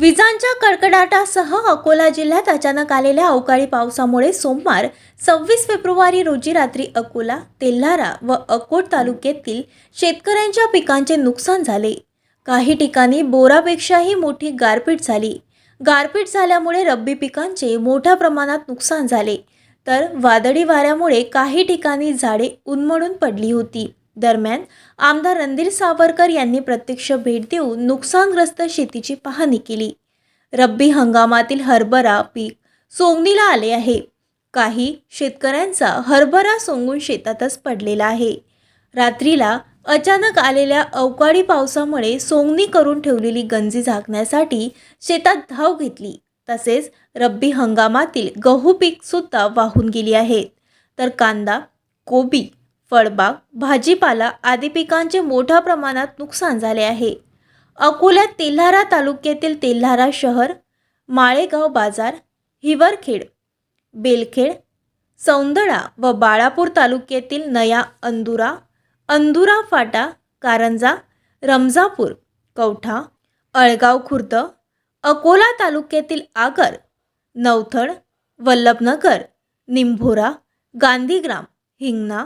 विजांच्या कडकडाटासह अकोला जिल्ह्यात अचानक आलेल्या अवकाळी पावसामुळे सोमवार सव्वीस फेब्रुवारी रोजी रात्री अकोला तेल्हारा व अकोट तालुक्यातील शेतकऱ्यांच्या पिकांचे नुकसान झाले. काही ठिकाणी बोरापेक्षाही मोठी गारपीट झाली. गारपीट झाल्यामुळे रब्बी पिकांचे मोठ्या प्रमाणात नुकसान झाले. तर वादळी वाऱ्यामुळे काही ठिकाणी झाडे उन्मळून पडली होती. दरम्यान आमदार रणधीर सावरकर यांनी प्रत्यक्ष भेट देऊन नुकसानग्रस्त शेतीची पाहणी केली. रब्बी हंगामातील हरभरा पीक सोंगणीला आले आहे. काही शेतकऱ्यांचा हरभरा सोंगून शेतातच पडलेला आहे. रात्रीला अचानक आलेल्या अवकाळी पावसामुळे सोंगणी करून ठेवलेली गंजी झाकण्यासाठी शेतात धाव घेतली. तसेच रब्बी हंगामातील गहू पीक सुद्धा वाहून गेली आहेत तर कांदा कोबी फळबाग भाजीपाला आदी पिकांचे मोठ्या प्रमाणात नुकसान झाले आहे. अकोल्यात तेल्हारा तालुक्यातील तेल्हारा शहर माळेगाव बाजार हिवरखेड बेलखेड सौंदळा व बाळापूर तालुक्यातील नया अंदुरा अंदुरा फाटा कारंजा रमजापूर कवठा अळगाव खुर्द अकोला तालुक्यातील आगर नवथड वल्लभनगर निंभोरा गांधीग्राम हिंगणा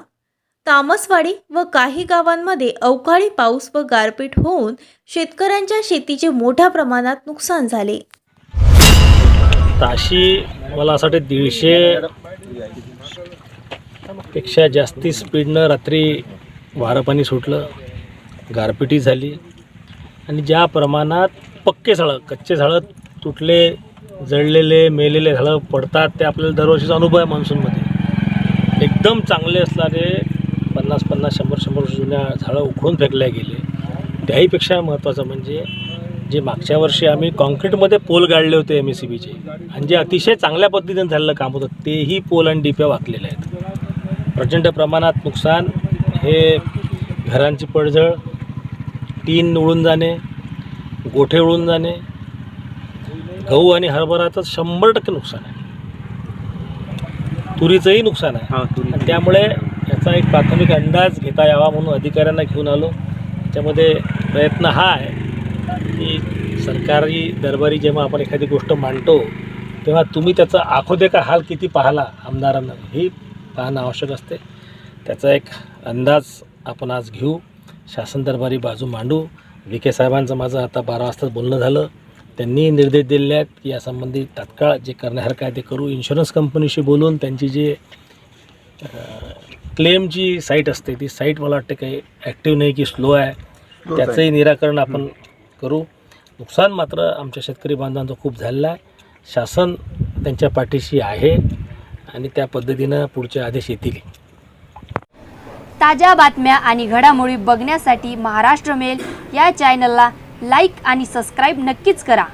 तामसवाडी व काही गावांमध्ये अवकाळी पाऊस व गारपीट होऊन शेतकऱ्यांच्या शेतीचे मोठ्या प्रमाणात नुकसान झाले. ताशी मला असं वाटतं दीडशे पेक्षा जास्ती स्पीडनं रात्री वारं पाणी सुटलं गारपिटी झाली. आणि ज्या प्रमाणात पक्के झाडं कच्चे झाडं तुटले जळलेले मेलेले झाडं पडतात ते आपल्याला दरवर्षीचा अनुभव आहे मान्सूनमध्ये. एकदम चांगले असणारे पन्नास पन्नास शंभर शंभर वर्ष जुन्या झाडं उखडून फेकल्या गेले. त्याहीपेक्षा महत्त्वाचं म्हणजे जे मागच्या वर्षी आम्ही कॉन्क्रीटमध्ये पोल गाडले होते एम एस सी बीचे आणि जे अतिशय चांगल्या पद्धतीने झालेलं काम होतं तेही पोल आणि डिप्या वाकलेल्या आहेत. प्रचंड प्रमाणात नुकसान हे घरांची पडझड टीन उडून जाणे गोठे उडून जाणे गहू आणि हरभराचं शंभर टक्के नुकसान आहे. तुरीचंही नुकसान आहे. त्यामुळे याचा एक प्राथमिक अंदाज घेता यावा म्हणून अधिकाऱ्यांना घेऊन आलो. त्याच्यामध्ये प्रयत्न हा आहे की सरकारी दरबारी जेव्हा आपण एखादी गोष्ट मांडतो तेव्हा तुम्ही त्याचा आखोदे का हाल किती पाहला आमदारांना हे पाहणं आवश्यक असते. त्याचा एक अंदाज आपण आज घेऊ. शासन दरबारी बाजू मांडू. व्ही. के. साहेबांचं माझं आता बारा वाजता बोलणं झालं. त्यांनी निर्देश दिलेले आहेत की यासंबंधी तात्काळ जे करण्यासारखं आहे ते करू. इन्शुरन्स कंपनीशी बोलून त्यांची जे क्लेमची साईट असते ती साईट मला वाटते काही ॲक्टिव्ह नाही की स्लो आहे. त्याचंही निराकरण आपण करू. नुकसान मात्र आमच्या शेतकरी बांधवांचं खूप झालेलं आहे. शासन त्यांच्या पाठीशी आहे आणि त्या पद्धतीनं पुढचे आदेश येतील. ताज्या बातम्या आणि घडामोडी बघण्यासाठी महाराष्ट्र मेल या चॅनलला लाईक आणि सबस्क्राईब नक्कीच करा.